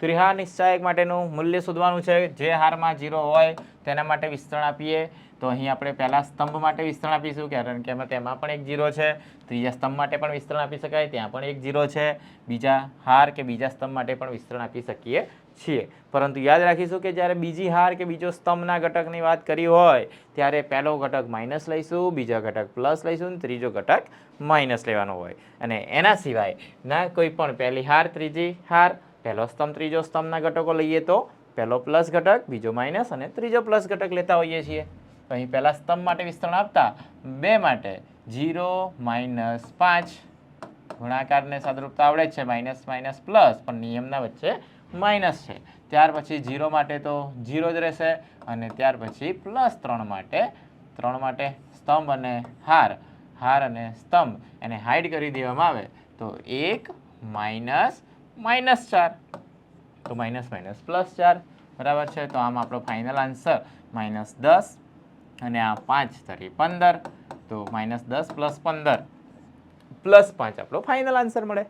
ત્રિહાર નિશ્ચાયક માટેનું મૂલ્ય શોધવાનું છે. જે હારમાં જીરો હોય તેના માટે વિસ્તરણ આપીએ. તો અહીં આપણે પહેલા સ્તંભ માટે વિસ્તરણ આપીશું, કારણ કે તેમાં પણ એક જીરો છે. ત્રીજા સ્તંભ માટે પણ વિસ્તરણ આપી શકાય, ત્યાં પણ એક ઝીરો છે. બીજા હાર કે બીજા સ્તંભ માટે પણ વિસ્તરણ આપી શકીએ છીએ. પરંતુ યાદ રાખીશું કે જ્યારે બીજી હાર કે બીજો સ્તંભના ઘટકની વાત કરી હોય, ત્યારે પહેલો ઘટક માઇનસ લઈશું, બીજો ઘટક પ્લસ લઈશું અને ત્રીજો ઘટક માઇનસ લેવાનો હોય. અને એના સિવાય ના કોઈ પણ પહેલી હાર, ત્રીજી હાર પહેલો સ્તંભ, ત્રીજો સ્તંભના ઘટકો લઈએ તો પહેલો પ્લસ ઘટક, બીજો માઇનસ અને ત્રીજો પ્લસ ઘટક લેતા હોઈએ છીએ. અહીં પહેલા સ્તંભ માટે વિસ્તરણ આપતા બે માટે જીરો માઇનસ પાંચ. ગુણાકારને સાદરૂપતા આવડે છે, માઇનસ માઇનસ પ્લસ, પણ નિયમના વચ્ચે માઇનસ છે. ત્યાર પછી જીરો માટે તો જીરો જ રહેશે અને ત્યાર પછી પ્લસ ત્રણ માટે ત્રણ માટે સ્તંભ અને હાર. હાર અને સ્તંભ એને હાઈડ કરી દેવામાં આવે તો એક માઇનસ માઇનસ ચાર. તો માઇનસ માઇનસ પ્લસ ચાર. બરાબર છે? તો આમ આપણો ફાઇનલ આન્સર માઇનસ દસ અને આ પાંચ તરી પંદર. તો માઇનસ દસ પ્લસ પંદર. પ્લસ પાંચ આપણો ફાઇનલ આન્સર મળે.